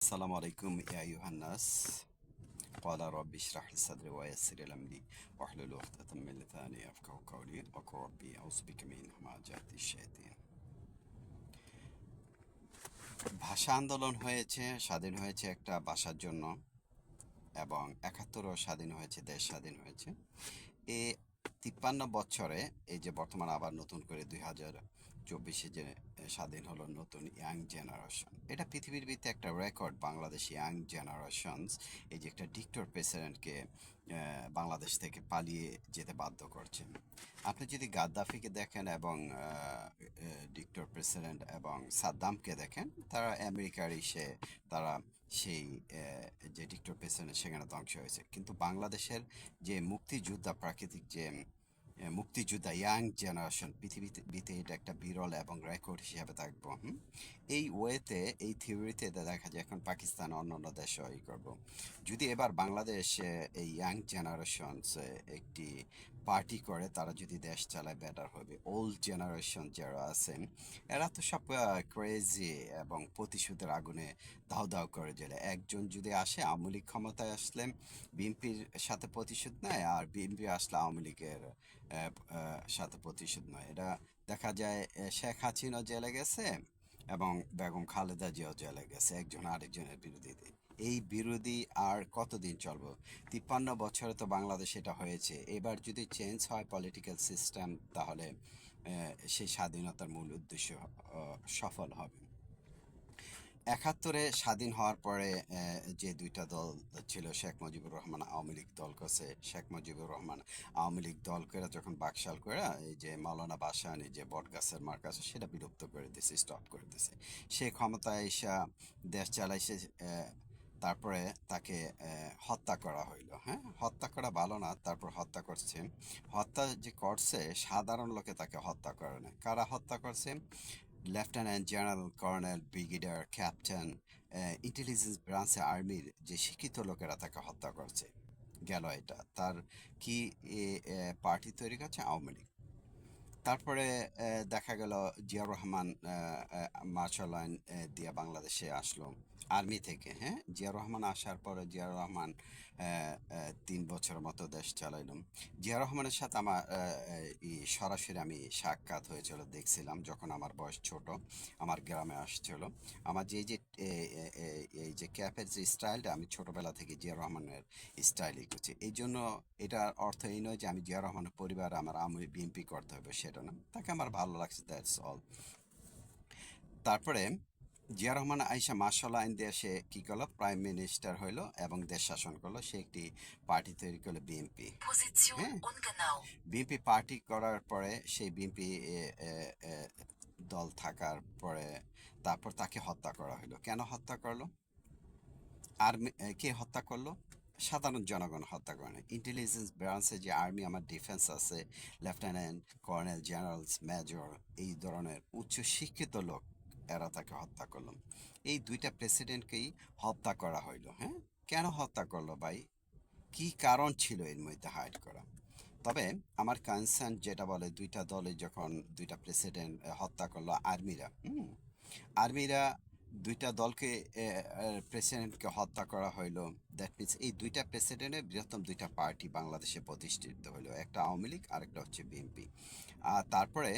السلام عليكم يا أيها الناس قال رب اشرح لي صدري ويسر لي أمري واحلل عقدة من لساني يفقهوا قولي وقل ربي أعوذ بك من همزات الشياطين ভাষা আন্দোলন হয়েছে স্বাধীন হয়েছে একটা ভাষার জন্য এবং একাত্তরও স্বাধীন হয়েছে দেশ স্বাধীন হয়েছে এ তিপ্পান্ন বছরে এই যে বর্তমান আবার নতুন করে দুই হাজার চব্বিশে যে স্বাধীন হলো নতুন ইয়াং জেনারেশন। এটা পৃথিবীর ভিত্তি একটা রেকর্ড বাংলাদেশ ইয়াং জেনারেশনস। এই যে একটা ডিক্টর প্রেসিডেন্টকে বাংলাদেশ থেকে পালিয়ে যেতে বাধ্য করছে আপনি যদি গাদ্দাফিকে দেখেন এবং ডিক্টর প্রেসিডেন্ট এবং সাদ্দামকে দেখেন, তারা আমেরিকার এসে তারা সেই যে ডিক্টর প্রেসিডেন্ট সেখানে ধ্বংস হয়েছে। কিন্তু বাংলাদেশের যে মুক্তিযোদ্ধা প্রাকৃতিক যে মুক্তিযোদ্ধা ইয়াং জেনারেশন, পৃথিবীতে এটা একটা বিরল এবং রেকর্ড হিসাবে থাকব, হুম? এই ওয়েতে, এই থিওরিতে দেখা যায় এখন পাকিস্তান অন্যান্য দেশে ই করব যদি এবার বাংলাদেশ এই ইয়াং জেনারেশনস একটি পার্টি করে, তারা যদি দেশ চালায় বেটার হবে। ওল্ড জেনারেশন যারা আছেন, এরা তো সব ক্রেজি এবং প্রতিশোধের আগুনে দাও দাও করে জ্বলে। একজন যদি আসে, আওয়ামী লীগ ক্ষমতায় আসলে বিএনপির সাথে প্রতিশোধ নেয়, আর বিএনপি আসলে আওয়ামী লীগের সাথে প্রতিশোধ নয়। এটা দেখা যায় শেখ হাসিনা জেলে গেছে এবং বেগম খালেদা জিয়াও জেলে গেছে, একজন আরেকজনের বিরোধীতে এই বিরোধী আর কতদিন চলবো? তিপ্পান্ন বছরে তো বাংলাদেশ এটা হয়েছে। এবার যদি চেঞ্জ হয় পলিটিক্যাল সিস্টেম তাহলে সেই স্বাধীনতার মূল উদ্দেশ্য সফল হবে। একাত্তরে স্বাধীন হওয়ার পরে যে দুইটা দল ছিল, শেখ মুজিবুর রহমান, আওয়ামী লীগ দল করছে। শেখ মুজিবুর রহমান, আওয়ামী লীগ দল করে যখন বাকশাল করে এই যে মাওলানা বাসানি যে বটগাছের মার্ক আছে, সেটা বিলুপ্ত করে দিছে স্টপ করে দিছে। সে ক্ষমতায় এসে দেশ চালাইছে তারপরে তাকে হত্যা করা হইল হ্যাঁ? হত্যা করা ভালো না, তারপর হত্যা করছে। হত্যা যে করছে, সাধারণ লোকে তাকে হত্যা করে না। কারা হত্যা করছে? Lieutenant general colonel brigadier captain intelligence ব্রাঞ্চে আর্মির যে শিক্ষিত লোকেরা তাকে হত্যা করছে। গেল এটা। তার কি পার্টি তৈরি করছে? আওয়ামী লীগ। তারপরে দেখা গেল জিয়াউর রহমান মার্শাল আইন দিয়ে বাংলাদেশে আসলো। আর্মি থেকে হ্যাঁ? জিয়াউর রহমান আসার পরে জিয়াউর রহমান তিন বছরের মতো দেশ চালাইলাম জিয়াউর রহমানের সাথে আমার সরাসরি আমি সাক্ষাৎ হয়েছিল, দেখছিলাম যখন আমার বয়স ছোট, আমার গ্রামে আসছিল। আমার যে যে এই যে ক্যাপের যে স্টাইলটা আমি ছোটবেলা থেকে জিয়াউর রহমানের স্টাইলই করছি। এই জন্য এটার অর্থ এই নয় যে আমি জিয়া রহমানের পরিবার আমার আমি বিএনপি করতে হবে, সেটা না। তাকে আমার ভালো লাগছে দ্যাটস অল তারপরে জিয়া রহমান আইসা মার্শাল আইন দিয়ে সে কি করল? প্রাইম মিনিস্টার হইল এবং দেশ শাসন করল। সে একটি পার্টি তৈরি করল বিএনপি হ্যাঁ. বিএনপি পার্টি করার পরে সেই বিএনপি দল থাকার পরে তারপর তাকে হত্যা করা হলো কেন হত্যা করল? আর্মি কে হত্যা করল? সাধারণ জনগণ হত্যা করে না ইন্টেলিজেন্স ব্রাঞ্চে যে আর্মি আমার ডিফেন্স আছে লেফটেন্যান্ট কর্নেল জেনারেলস মেজর এই ধরনের উচ্চ শিক্ষিত লোক এরা তাকে হত্যা করল এই দুইটা প্রেসিডেন্টকেই হত্যা করা হইল হ্যাঁ? কেন হত্যা করল ভাই? কি কারণ ছিল এর মধ্যে হাইড করা? তবে আমার কনসার্ন যেটা বলে দুইটা দলে যখন দুইটা প্রেসিডেন্ট হত্যা করল আর্মিরা আর্মিরা দুইটা দলকে প্রেসিডেন্টকে হত্যা করা হইল। দ্যাট মিনস এই দুইটা প্রেসিডেন্টের বৃহত্তম দুইটা পার্টি বাংলাদেশে প্রতিষ্ঠিত হলো একটা আওয়ামী লীগ আর একটা হচ্ছে বিএনপি। আর তারপরে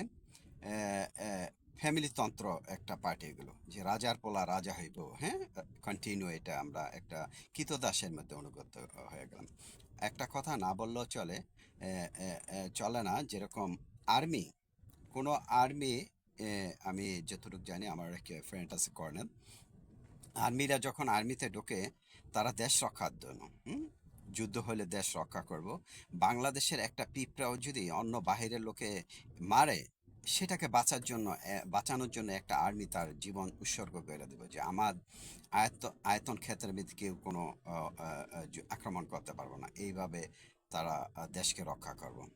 ফ্যামিলিতন্ত্র একটা পার্টি এগুলো, যে রাজার পোলা রাজা হইব হ্যাঁ? কন্টিনিউ এটা আমরা একটা কৃতদাসের মধ্যে অনুগত হয়ে গেলাম। একটা কথা না বললেও চলে চলে না, যেরকম আর্মি কোনো আর্মি আমি যতটুকু জানি, আমার এক ফ্রেন্ড আছে কর্নেল আর্মিরা যখন আর্মিতে ঢোকে, তারা দেশ রক্ষার জন্য যুদ্ধ হলে দেশ রক্ষা করব। বাংলাদেশের একটা পিঁপড়াও যদি অন্য বাহিরের লোকে মারে সেটাকে বাঁচার জন্য বাঁচানোর জন্য একটা আর্মি তার জীবন উৎসর্গ করে দেবে যে আমার আয়ত আয়তন ক্ষেত্রের মধ্যে কেউ কোনো আক্রমণ করতে পারব না। এইভাবে তারা দেশকে রক্ষা করব।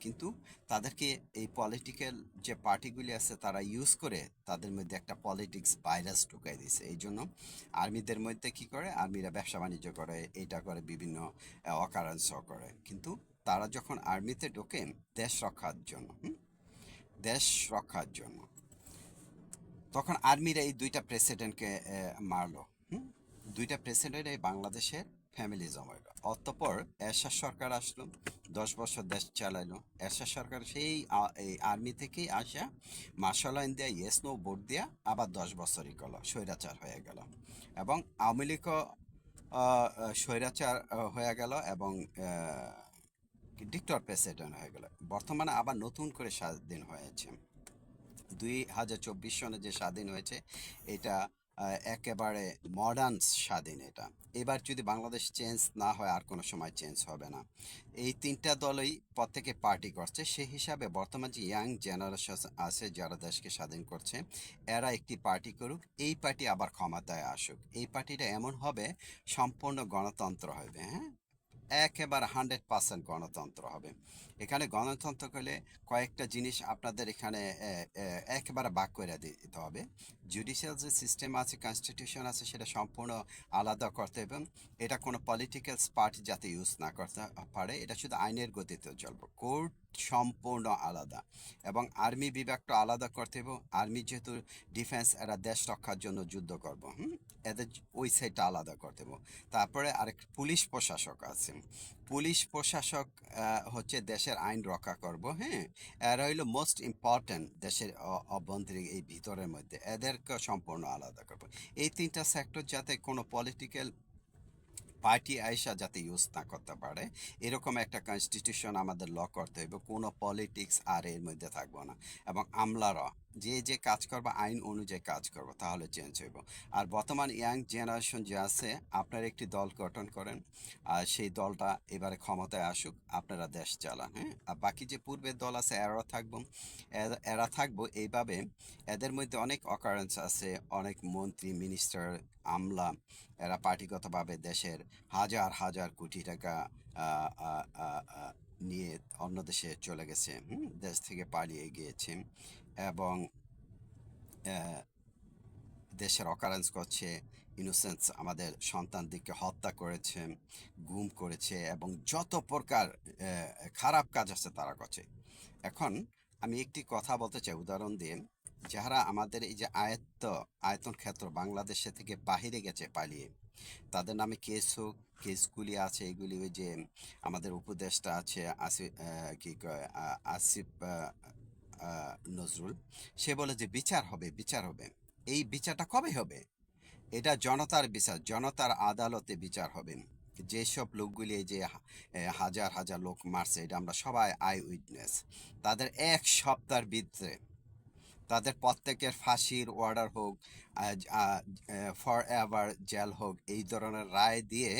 কিন্তু তাদেরকে এই পলিটিক্যাল যে পার্টিগুলি আছে তারা ইউজ করে তাদের মধ্যে একটা পলিটিক্স ভাইরাস ঢুকাই দিয়েছে। এই জন্য আর্মিদের মধ্যে কি করে? আর্মিরা ব্যবসা বাণিজ্য করে এটা করে, বিভিন্ন অকারেন্স করে। কিন্তু তারা যখন আর্মিতে ঢোকে দেশ রক্ষার জন্য? দেশ রক্ষার জন্য। তখন আর্মিরা এই দুইটা প্রেসিডেন্টকে মারলো। হুম? দুইটা প্রেসিডেন্ট এই বাংলাদেশের ফ্যামিলি জমাইল। অতঃপর এরশাদ সরকার আসলো, দশ বছর দেশ চালাইলো। এরশাদ সরকার সেই এই আর্মি থেকেই আসা মার্শাল আইন দেয়া ইয়েস নো ভোট দিয়া আবার দশ বছরই করল, স্বৈরাচার হয়ে গেল। এবং আওয়ামী লীগও স্বৈরাচার হয়ে গেল এবং ডিক্টর প্রেসিডেন্ট হয়ে গেল। বর্তমানে আবার নতুন করে স্বাধীন হয়েছে। দুই হাজার চব্বিশ সনে যে স্বাধীন হয়েছে, এটা একেবারে মডার্ন স্বাধীন এটা। এবার যদি বাংলাদেশ চেঞ্জ না হয়, আর কোনো সময় চেঞ্জ হবে না। এই তিনটা দলই প্রত্যেকে পার্টি করছে। সেই হিসাবে বর্তমান যে ইয়াং জেনারেশন আছে, যারা দেশকে স্বাধীন করছে, এরা একটি পার্টি করুক, এই পার্টি আবার ক্ষমতায় আসুক। এই পার্টিটা এমন হবে, সম্পূর্ণ গণতন্ত্র হবে হ্যাঁ? একেবারে হান্ড্রেড পার্সেন্ট গণতন্ত্র হবে। এখানে গণতন্ত্র করলে কয়েকটা জিনিস আপনাদের এখানে একেবারে বাক করে দিতে হবে। জুডিশিয়াল যে সিস্টেম আছে কনস্টিটিউশন আছে, সেটা সম্পূর্ণ আলাদা করতে এবং এটা কোনো পলিটিক্যাল পার্টি যাতে ইউজ না করতে পারে। এটা শুধু আইনের গতিতে চলবে। কোর্ট সম্পূর্ণ আলাদা। এবং আর্মি বিভাগটা আলাদা করতে হবে। আর্মি যেহেতু ডিফেন্স, এরা দেশ রক্ষার জন্য যুদ্ধ করব, হুম? এদের ওই সাইডটা আলাদা করতে হবে। তারপরে আরেক পুলিশ প্রশাসক আছে। পুলিশ প্রশাসক হচ্ছে দেশের আইন রক্ষা করব হ্যাঁ? এরা হইল মোস্ট ইম্পর্ট্যান্ট দেশের অভ্যন্তরীণ এই ভিতরের মধ্যে। এদেরকে সম্পূর্ণ আলাদা করব। এই তিনটা সেক্টর যাতে কোনো পলিটিক্যাল পার্টি আয়সা যাতে ইউজ না করতে পারে, এরকম একটা কনস্টিটিউশন আমাদের ল করতে হবে। কোনো পলিটিক্স আর এর মধ্যে থাকব না। এবং আমলারা যে যে কাজ করব, আইন অনুযায়ী কাজ করব, তাহলে চেঞ্জ হইব। আর বর্তমান ইয়াং জেনারেশন যে আছে, আপনারা একটি দল গঠন করেন, আর সেই দলটা এবারে ক্ষমতায় আসুক, আপনারা দেশ চালান হ্যাঁ? আর বাকি যে পূর্বের দল আছে এরা থাকব এরা- থাকব এইভাবে। এদের মধ্যে অনেক অকারেন্স আছে, অনেক মন্ত্রী মিনিস্টার আমলা, এরা পার্টিগতভাবে দেশের হাজার হাজার কোটি টাকা নিয়ে অন্য দেশে চলে গেছে দেশ থেকে পালিয়ে গিয়েছে। এবং দেশের অকারেন্স করছে ইনোসেন্স আমাদের সন্তানদিকে হত্যা করেছে, গুম করেছে এবং যত প্রকার খারাপ কাজ আছে তারা করছে। এখন আমি একটি কথা বলতে চাই, উদাহরণ দিয়ে যারা আমাদের এই যে আয়ত্ত, আয়তন ক্ষেত্র বাংলাদেশে থেকে বাহিরে গেছে পালিয়ে, তাদের নামে কেস হোক কেসগুলি আছে, এগুলি ওই যে আমাদের উপদেষ্টা আছে, আসিফ কি কয় আসিফ নজরুল, সে বলে যে বিচার হবে বিচার হবে। এই বিচারটা কবে হবে? এটা জনতার বিচার, জনতার আদালতে বিচার হবে। যেসব লোকগুলি যে হাজার হাজার লোক মারছে, এটা আমরা সবাই আই উইটনেস তাদের এক সপ্তাহের ভিতরে, তাদের প্রত্যেকের ফাঁসির অর্ডার হোক ফর এভার জেল হোক, এই ধরনের রায় দিয়ে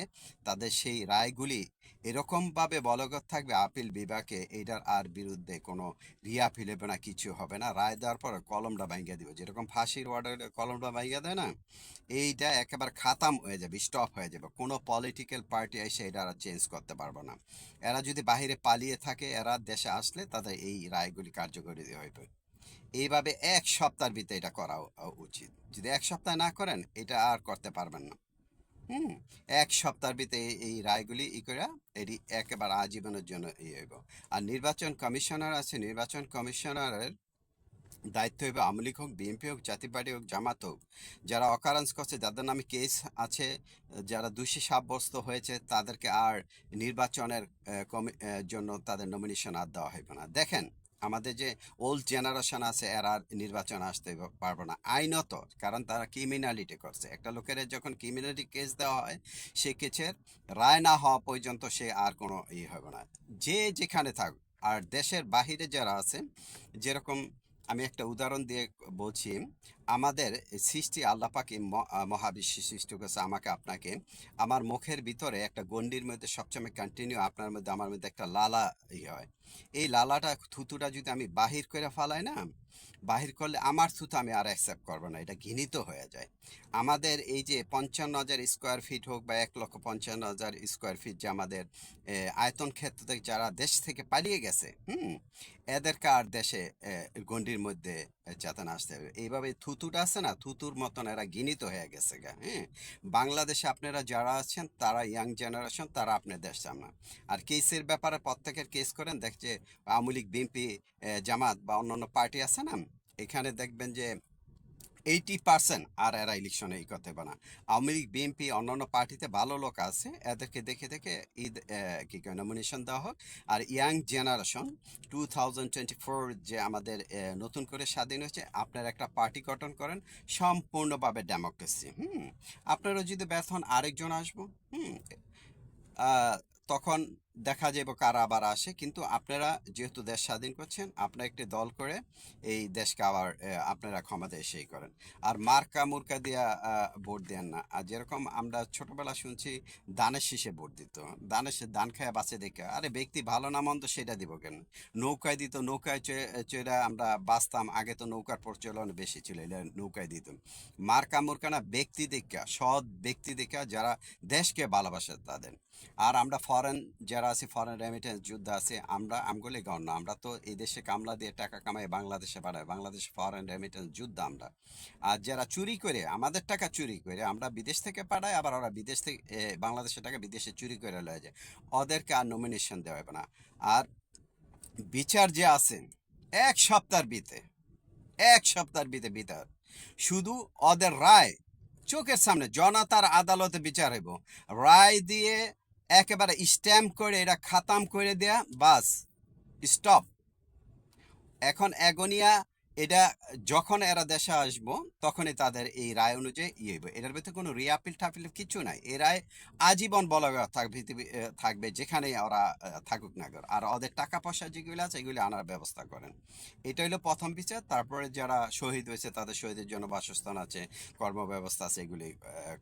তাদের সেই রায়গুলি এরকমভাবে বলগত থাকবে আপিল বিভাগে। এইটার আর বিরুদ্ধে কোনো রিয়াপিল হবে না, কিছু হবে না। রায় দেওয়ার পর কলমটা ভাঙিয়ে দিব। যেরকম ফাঁসির অর্ডার কলমটা ভাঙিয়ে দেয় না, এইটা একেবারে খাতাম হয়ে যাবে, স্টপ হয়ে যাবে। কোনো পলিটিক্যাল পার্টি এসে এটা আর চেঞ্জ করতে পারবে না। এরা যদি বাইরে পালিয়ে থাকে, এরা দেশে আসলে তাদের এই রায়গুলি কার্যকরী হইবে। এইভাবে এক সপ্তাহের ভিতরে এটা করা উচিত। যদি এক সপ্তাহ না করেন, এটা আর করতে পারবেন না। হুম, এক সপ্তাহের ভিতরে এই- রায়গুলি ই করে এটি একেবারে আজীবনের জন্য ই হইব। আর নির্বাচন কমিশনার আছে, নির্বাচন কমিশনারের দায়িত্ব হবে আওয়ামী লীগ হোক, বিএনপি হোক, জাতীয় পার্টি হোক, জামাত হোক। যারা অকারেন্স করছে, যাদের নামে কেস আছে, যারা দোষী সাব্যস্ত হয়েছে, তাদেরকে আর নির্বাচনের কমি- জন্য তাদের নমিনেশন আর দেওয়া হইবে না। দেখেন আমাদের যে ওল্ড জেনারেশন আছে, এরা নির্বাচন আসতে পারবে না। আইনত, কারণ তারা ক্রিমিনালিটি করছে। একটা লোকের যখন ক্রিমিনালিটি কেস দেওয়া হয়, সে কেসের রায় না হওয়া পর্যন্ত সে আর কোনো ই হবে না। যে যেখানে থাক, আর দেশের বাহিরে যারা আছে, যেরকম আমি একটা উদাহরণ দিয়ে বলছি আমাদের সৃষ্টি আল্লাপাকে মহাবিশ্ব সৃষ্টি করেছে আমাকে, আপনাকে। আমার মুখের ভিতরে একটা গন্ডির মধ্যে সবসময় কন্টিনিউ আপনার মধ্যে, আমার মধ্যে একটা লালা ই হয়। এই লালাটা, থুতুটা যদি আমি বাহির করে ফালাই না, বাহির করলে আমার থুতু আমি আর অ্যাকসেপ্ট করব না, এটা ঘৃণিত হয়ে যায়। আমাদের এই যে পঞ্চান্ন হাজার স্কোয়ার ফিট হোক বা এক লক্ষ পঞ্চান্ন হাজার স্কোয়ার ফিট যে আমাদের আয়তন ক্ষেত্র থেকে যারা দেশ থেকে পালিয়ে গেছে, হুম, এদেরকে আর দেশে গণ্ডির মধ্যে চেতনা আসতে হবে। এইভাবে থুতুটা আছে না, থুতুর মতন এরা গিনিত হয়ে গেছে গা হ্যাঁ? বাংলাদেশে আপনারা যারা আছেন, তারা ইয়াং জেনারেশন তারা আপনাদের সামনা। আর কেসের ব্যাপারে প্রত্যেকের কেস করেন দেখছে আওয়ামী লীগ বিএনপি জামাত বা অন্যান্য পার্টি আছে না? এখানে দেখবেন যে এইটি পার্সেন্ট আর এরা ইলেকশনে ই করতে পারে না। আওয়ামী লীগ বিএনপি অন্যান্য পার্টিতে ভালো লোক আছে, এদেরকে দেখে দেখে ঈদ কী কি কয় নমিনেশন দেওয়া হোক। আর young generation two thousand twenty four যে আমাদের নতুন করে স্বাধীন হয়েছে, আপনারা একটা পার্টি গঠন করেন, সম্পূর্ণভাবে ডেমোক্রেসি হুম? আপনারা যদি ব্যর্থ হন, আরেকজন আসব, হুম? তখন দেখা যাবে কারা আবার আসে। কিন্তু আপনারা যেহেতু দেশ স্বাধীন করছেন আপনারা একটি দল করে এই দেশকে আবার আপনারা ক্ষমতা এসেই করেন। আর মার্কা মুরকা দিয়া ভোট দেন না। আর যেরকম আমরা ছোটবেলা শুনছি, দানের শীষে ভোট দিত। দানের দান খায় বাঁচে দেখে, আরে ব্যক্তি ভালো না মন্দ সেটা দিব কেন? নৌকায় দিত, নৌকায় চড়ে আমরা বাঁচতাম, আগে তো নৌকার প্রচলন বেশি ছিল নৌকায় দিত। মার্কা মুরকা না ব্যক্তি দেখা সৎ ব্যক্তি দেখা যারা দেশকে ভালোবাসে তাদের। আর আমরা ফরেন যারা আছে ফরেন রেমিটেন্স যুদ্ধ আছে, আমরা আমগুলি গণ না আমরা তো এই দেশে কামলা দিয়ে টাকা কামাই, বাংলাদেশে পাঠাই, বাংলাদেশে ফরেন রেমিটেন্স যুদ্ধ আমরা। আর যারা চুরি করে, আমাদের টাকা চুরি করে, আমরা বিদেশ থেকে পাঠাই, আবার ওরা বিদেশ থেকে বাংলাদেশের টাকা বিদেশে চুরি করে লয়ে যায়। ওদেরকে আর নমিনেশন দেওয়া হবে না। আর বিচার যে আছে, এক সপ্তাহের বিতে, এক সপ্তাহের বিতে বিচার শুধু ওদের রায়, চোখের সামনে, জনতার আদালতে বিচার হইব। রায় দিয়ে একেবারে স্ট্যাম্প করে এটা খাতাম করে দেয়া, বাস স্টপ এখন এগোনিয়া এটা যখন এরা দেশে আসব, তখনই তাদের এই রায় অনুযায়ী ইয়ে হইব। এটার ভিতরে কোনো রিয়াপিল টাপিল কিছু নাই। এ রায় আজীবন বলবৎ থাকবে থাকবে যেখানেই ওরা থাকুক না কেন। আর ওদের টাকা পয়সা যেগুলো আছে, এগুলি আনার ব্যবস্থা করেন। এটা হলো প্রথম বিচার। তারপরে যারা শহীদ হয়েছে, তাদের শহীদের জন্য বাসস্থান আছে, কর্মব্যবস্থা আছে এগুলি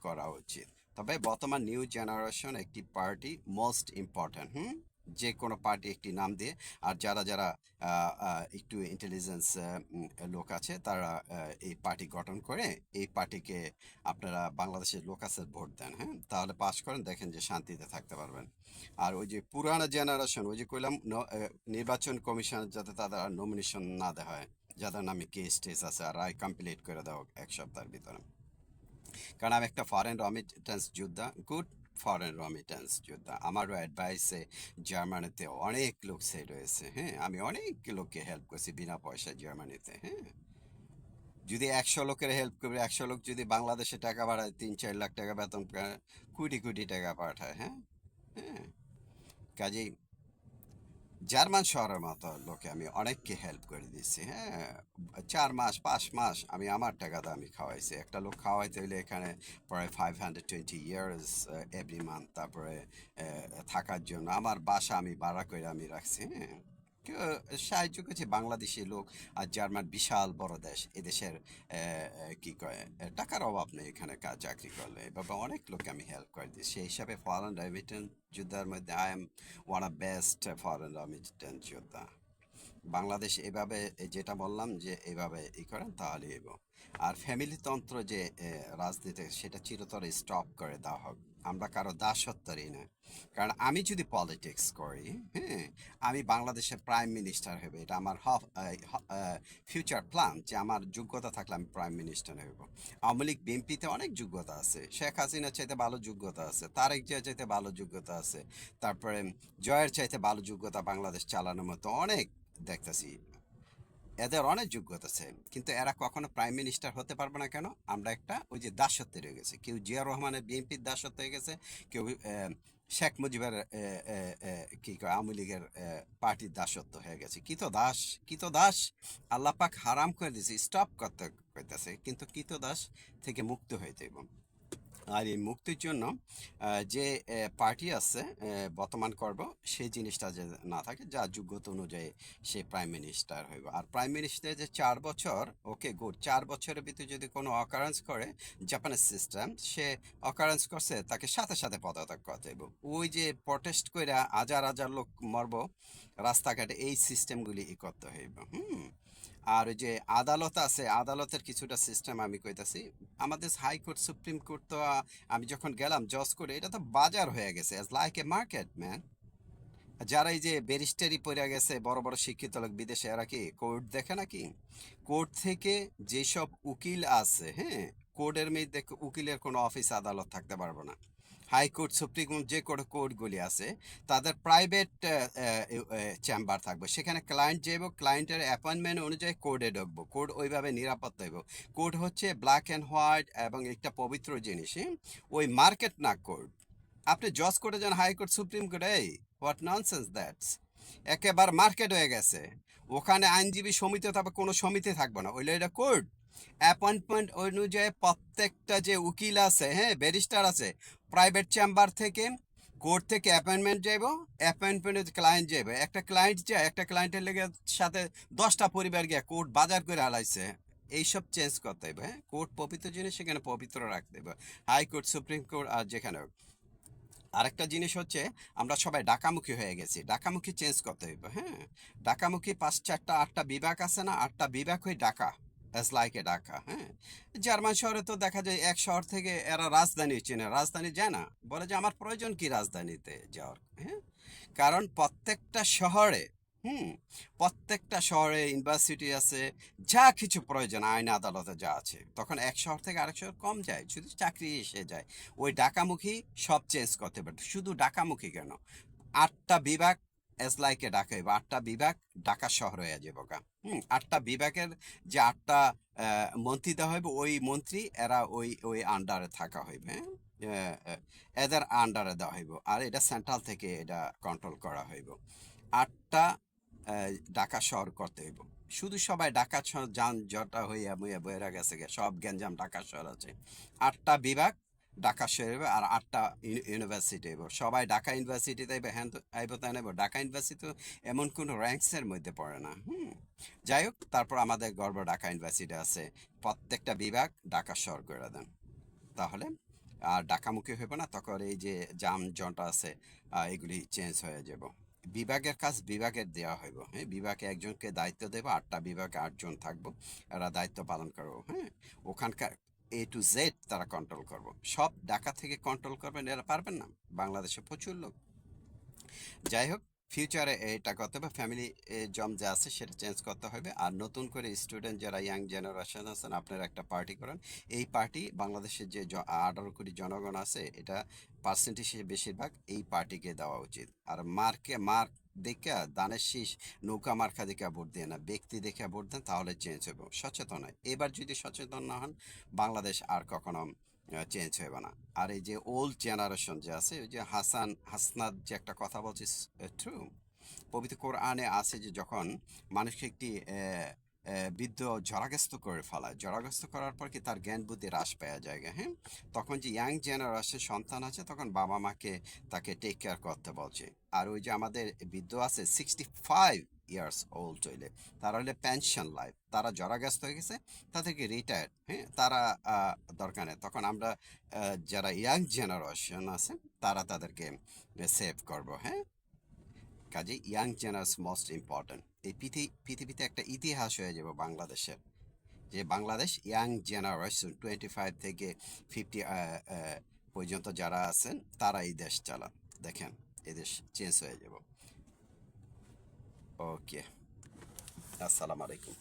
করা উচিত। তবে বর্তমান নিউ জেনারেশন একটি পার্টি মোস্ট ইম্পর্ট্যান্ট, হুম? যে কোনো পার্টি একটি নাম দিয়ে, আর যারা যারা একটু ইন্টেলিজেন্স লোক আছে, তারা এই পার্টি গঠন করে, এই পার্টিকে আপনারা বাংলাদেশের লোক আছে ভোট দেন হ্যাঁ? তাহলে পাশ করেন, দেখেন যে শান্তিতে থাকতে পারবেন। আর ওই যে পুরানো জেনারেশন, ওই যে কইলাম নির্বাচন কমিশন যাতে তাদের আর নমিনেশন না দেওয়া হয়, যাদের নামে কেস টেস আছে, আর রায় কমপ্লিট করে দেওয়া এক সপ্তাহের ভিতরে। কারণ আমি একটা ফরেন রমিটেন্স যোদ্ধা গুড ফরেন রমিটেন্স যোদ্ধা। আমারও অ্যাডভাইসে জার্মানিতে অনেক লোক সে রয়েছে হ্যাঁ? আমি অনেক লোককে হেল্প করছি বিনা পয়সায় জার্মানিতে হ্যাঁ? যদি একশো লোকের হেল্প করবে একশো লোক যদি বাংলাদেশে টাকা পাঠায়, তিন চার লাখ টাকা বেতন কোটি কোটি টাকা পাঠায় হ্যাঁ? হ্যাঁ? কাজেই জার্মান শহরের মতো লোকে আমি অনেককে হেল্প করে দিচ্ছি হ্যাঁ। চার মাস, পাঁচ মাস আমি আমার টাকাতে আমি খাওয়াইছি। একটা লোক খাওয়াইতে হইলে এখানে পরে five hundred twenty years every month তারপরে থাকার জন্য। আমার বাসা আমি ভাড়া করে আমি রাখছি হ্যাঁ। সাহায্য করছে বাংলাদেশি লোক আর জার্মান বিশাল বড় দেশ। এদেশের কি কয় টাকার অভাব নেই এখানে কাজ চাকরি করলে। এভাবে অনেক লোককে আমি হেল্প করে দিই। সেই হিসাবে ফরেন রেমিটেন্স যোদ্ধার মধ্যে I am one of best foreign remittance যোদ্ধা। বাংলাদেশ এভাবে যেটা বললাম যে এভাবে ই করেন তাহলে এব আর ফ্যামিলি তন্ত্র যে রাজনীতি, সেটা চিরতরে স্টপ করে দেওয়া হোক। আমরা কারও দাসত্বরই না কারণ আমি যদি পলিটিক্স করি হ্যাঁ আমি বাংলাদেশের প্রাইম মিনিস্টার হবে এটা আমার ফিউচার প্ল্যান যে আমার যোগ্যতা থাকলে আমি প্রাইম মিনিস্টার হইব। আওয়ামী লীগ বিএনপিতে অনেক যোগ্যতা আছে। শেখ হাসিনার চাইতে ভালো যোগ্যতা আছে। তারেক জিয়া চাইতে ভালো যোগ্যতা আছে। তারপরে জয়ের চাইতে ভালো যোগ্যতা বাংলাদেশ চালানোর মতো অনেক দেখতেছি। এদের অনেক যোগ্যতা আছে। কিন্তু এরা কখনো প্রাইম মিনিস্টার হতে পারবে না কেন? আমরা একটা ওই যে দাসত্বে রয়ে গেছে। কেউ জিয়া রহমানের বিএনপির দাসত্ব হয়ে গেছে, কেউ শেখ মুজিবের কি আওয়ামী লীগের পার্টির দাসত্ব হয়ে গেছে। কিত দাস? কিত দাস? আল্লাহ পাক হারাম করে দিয়েছে স্টপ করতে কইতেছে, কিন্তু কিত দাস? থেকে মুক্ত হয়ে যাইব আর এই মুক্তির জন্য যে পার্টি আছে বর্তমান করব, সেই জিনিসটা যে না থাকে, যা যোগ্যতা অনুযায়ী সে প্রাইম মিনিস্টার হইব। আর প্রাইম মিনিস্টার যে চার বছর ওকে গুড চার বছরের ভিতরে যদি কোনো অকারেন্স করে জাপানের সিস্টেম সে অকারেন্স করছে, তাকে সাথে সাথে পদত্যাগ করতে হইব। ওই যে প্রটেস্ট করে হাজার হাজার লোক মরব, রাস্তাঘাটে এই সিস্টেমগুলি ই করতে হইব। হুম? আর ওই যে আদালত আছে, আদালতের কিছুটা সিস্টেম আমি কইতাছি। আমাদের হাইকোর্ট সুপ্রিম কোর্ট তো আমি যখন গেলাম জজ করে, এটা তো বাজার হয়ে গেছে লাইক এ মার্কেট ম্যান যারা এই যে ব্যারিস্টারি পড়ে গেছে, বড় বড় শিক্ষিত লোক, বিদেশে, এরা কি কোর্ট দেখে নাকি? কোর্ট থেকে যেসব উকিল আছে হ্যাঁ কোর্টের মধ্যে উকিলের কোনো অফিস আদালত থাকতে পারবে না। হাইকোর্ট সুপ্রিম কোর্ট যে কোনো কোর্টগুলি আছে, তাদের প্রাইভেট চেম্বার থাকবে। সেখানে ক্লায়েন্ট যাইব ক্লায়েন্টের অ্যাপয়েন্টমেন্ট অনুযায়ী কোর্টে ঢুকবো। কোর্ট ওইভাবে নিরাপত্তা হইব কোর্ট হচ্ছে ব্ল্যাক অ্যান্ড হোয়াইট এবং একটা পবিত্র জিনিস হ্যাঁ? ওই মার্কেট না কোর্ট। আপনি জজ করে যান high court supreme court what nonsense that's. একেবারে মার্কেট হয়ে গেছে। ওখানে আইনজীবী সমিতি তবে কোনো সমিতি থাকবে না। ওইলে এটা কোর্ট। অ্যাপয়েন্টমেন্ট অনুযায়ী প্রত্যেকটা যে উকিল আছে হ্যাঁ ব্যারিস্টার আছে প্রাইভেট চেম্বার থেকে কোর্ট থেকে অ্যাপয়েন্টমেন্ট যাইব অ্যাপয়েন্টমেন্ট ক্লায়েন্ট যাইব। একটা ক্লায়েন্ট যায় একটা ক্লায়েন্টের লেগে সাথে দশটা পরিবার গিয়ে কোর্ট বাজার করে হালাইছে এইসব চেঞ্জ করতে হবে হ্যাঁ? কোর্ট পবিত্র জিনিস সেখানে পবিত্র রাখতে হবে হাইকোর্ট সুপ্রিম কোর্ট আর যেখানে হোক। আরেকটা জিনিস হচ্ছে, আমরা সবাই ডাকামুখী হয়ে গেছি। ডাকামুখী চেঞ্জ করতে হইব হ্যাঁ? ডাকামুখী পাঁচ, চারটা, আটটা বিভাগ আছে না? আটটা বিভাগ হয়ে ডাকা লাইক ডাকা হ্যাঁ? জার্মান শহরে তো দেখা যায় এক শহর থেকে এরা রাজধানী চেনে, রাজধানী যায় না। বলে যে, আমার প্রয়োজন কি রাজধানীতে যাওয়ার? হ্যাঁ? কারণ প্রত্যেকটা শহরে, হুম, প্রত্যেকটা শহরে ইউনিভার্সিটি আছে, যা কিছু প্রয়োজন, আইন আদালতে যা আছে। তখন এক শহর থেকে আরেক শহর কম যায়, শুধু চাকরি এসে যায়। ওই ডাকামুখী সব চেঞ্জ করতে পারে। শুধু ডাকামুখী কেন? আটটা বিভাগ এস লাইকে ডাকা হইব। আটটা বিভাগ ঢাকা শহর হয়ে গা। হুম, আটটা বিভাগের যে আটটা মন্ত্রী দেওয়া হইব, ওই মন্ত্রী এরা ওই ওই আন্ডারে থাকা হইবে। হ্যাঁ? এদের আন্ডারে দেওয়া হইব। আর এটা সেন্ট্রাল থেকে এটা কন্ট্রোল করা হইব। আটটা ঢাকা শহর করতে হইব। শুধু সবাই ঢাকা শহর যান, জটা হইয়া মুইয়া বইরা গেছে সব গ্যাঞ্জাম ঢাকা শহর আছে। আটটা বিভাগ ঢাকা শহর আর আটটা ইউনিভার্সিটি হইব সবাই ঢাকা ইউনিভার্সিটিতে হ্যাঁ তো, আইব তাই নেব ঢাকা ইউনিভার্সিটি তো এমন কোনো র্যাঙ্কসের মধ্যে পড়ে না, হুম। যাই হোক, তারপর আমাদের গর্ব ঢাকা ইউনিভার্সিটি আছে, প্রত্যেকটা বিভাগ ঢাকা শহর করে দেন। তাহলে, আর ডাকামুখী হইব না, তখন এই যে জাম জনটা আছে এগুলি চেঞ্জ হয়ে যাব। বিভাগের কাজ বিভাগের দেওয়া হইব হ্যাঁ? বিভাগে একজনকে দায়িত্ব দেবো, আটটা বিভাগে আটজন থাকব, এরা দায়িত্ব পালন করব হ্যাঁ? ওখানকার এ টু জেড তারা কন্ট্রোল করব। সব ঢাকা থেকে কন্ট্রোল করবেন, এরা পারবেন না। বাংলাদেশে প্রচুর লোক। যাই হোক ফিউচারে এটা করতে হবে ফ্যামিলি জম যা আছে সেটা চেঞ্জ করতে হবে। আর নতুন করে স্টুডেন্ট যারা ইয়াং জেনারেশন আছেন, আপনারা একটা পার্টি করেন। এই পার্টি বাংলাদেশের যে আঠারো কোটি জনগণ আছে, এটা পার্সেন্টেজ বেশিরভাগ এই পার্টিকে দেওয়া উচিত। আর মার্কে মার্ক দেখে, দানের শীষ, নৌকা মার্কা দেখে ভোট দিয়ে না, ব্যক্তি দেখে ভোট দেন, তাহলে চেঞ্জ হবে। সচেতন হয়। এবার যদি সচেতন না হন, বাংলাদেশ আর কখনো চেঞ্জ হবে না। আর এই যে ওল্ড জেনারেশন যে আছে, ওই যে হাসান হাসনাদ যে একটা কথা বলছিস ট্রু পবিত্র কোরআনে আছে যে যখন মানুষকে একটি বৃদ্ধ জরাগ্রস্ত করে ফেলায়, জরাগ্রস্ত করার পর কি তার জ্ঞান বুদ্ধি হ্রাস পাওয়া যায় হ্যাঁ? তখন যে ইয়াং জেনারেশন সন্তান আছে, তখন বাবা মাকে তাকে টেক কেয়ার করতে বলছে। আর ওই যে আমাদের বৃদ্ধ আছে সিক্সটি ফাইভ ইয়ার্স ওল্ড হইলে। তারা হলে পেনশন লাইফ তারা জরাগ্রস্ত হয়ে গেছে তাদেরকে রিটায়ার্ড হ্যাঁ? তারা দরকার নেই। তখন আমরা যারা ইয়াং জেনারেশন আছে, তারা তাদেরকে সেভ করব হ্যাঁ? কাজে ইয়াং জেনারেশন মোস্ট ইম্পর্ট্যান্ট এই পৃথিবী পৃথিবীতে একটা ইতিহাস হয়ে যাবে বাংলাদেশের। যে Bangladesh young generation twenty five থেকে ফিফটি পর্যন্ত যারা আছেন, তারা এই দেশ চালান। দেখেন এদেশ চেঞ্জ হয়ে যাব। ওকে আসসালামু আলাইকুম